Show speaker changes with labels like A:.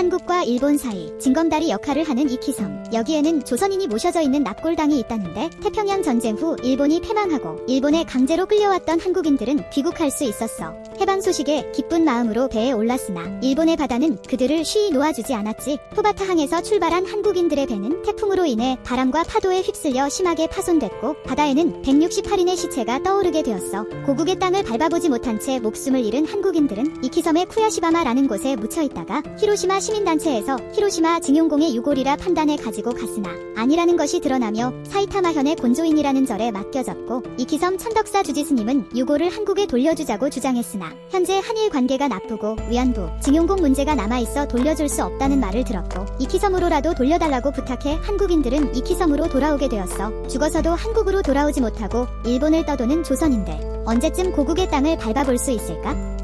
A: 한국과 일본 사이 징검다리 역할을 하는 이키섬. 여기에는 조선인이 모셔져 있는 납골당이 있다는데 태평양 전쟁 후 일본이 패망하고 일본에 강제로 끌려왔던 한국인들은 귀국할 수 있었어. 해방 소식에 기쁜 마음으로 배에 올랐으나 일본의 바다는 그들을 쉬이 놓아주지 않았지. 푸바타항에서 출발한 한국인들의 배는 태풍으로 인해 바람과 파도에 휩쓸려 심하게 파손됐고 바다에는 168인의 시체가 떠오르게 되었어. 고국의 땅을 밟아보지 못한 채 목숨을 잃은 한국인들은 이키섬의 쿠야시바마라는 곳에 묻혀 있다가 히로시마 시 민단체에서 히로시마 증용공의 유골이라 판단해 가지고 갔으나 아니라는 것이 드러나며 사이타마현의 곤조인이라는 절에 맡겨졌고 이키섬 천덕사 주지스님은 유골을 한국에 돌려주자고 주장했으나 현재 한일 관계가 나쁘고 위안부, 증용공 문제가 남아있어 돌려줄 수 없다는 말을 들었고 이키섬으로라도 돌려달라고 부탁해 한국인들은 이키섬으로 돌아오게 되었어. 죽어서도 한국으로 돌아오지 못하고 일본을 떠도는 조선인들. 언제쯤 고국의 땅을 밟아볼 수 있을까?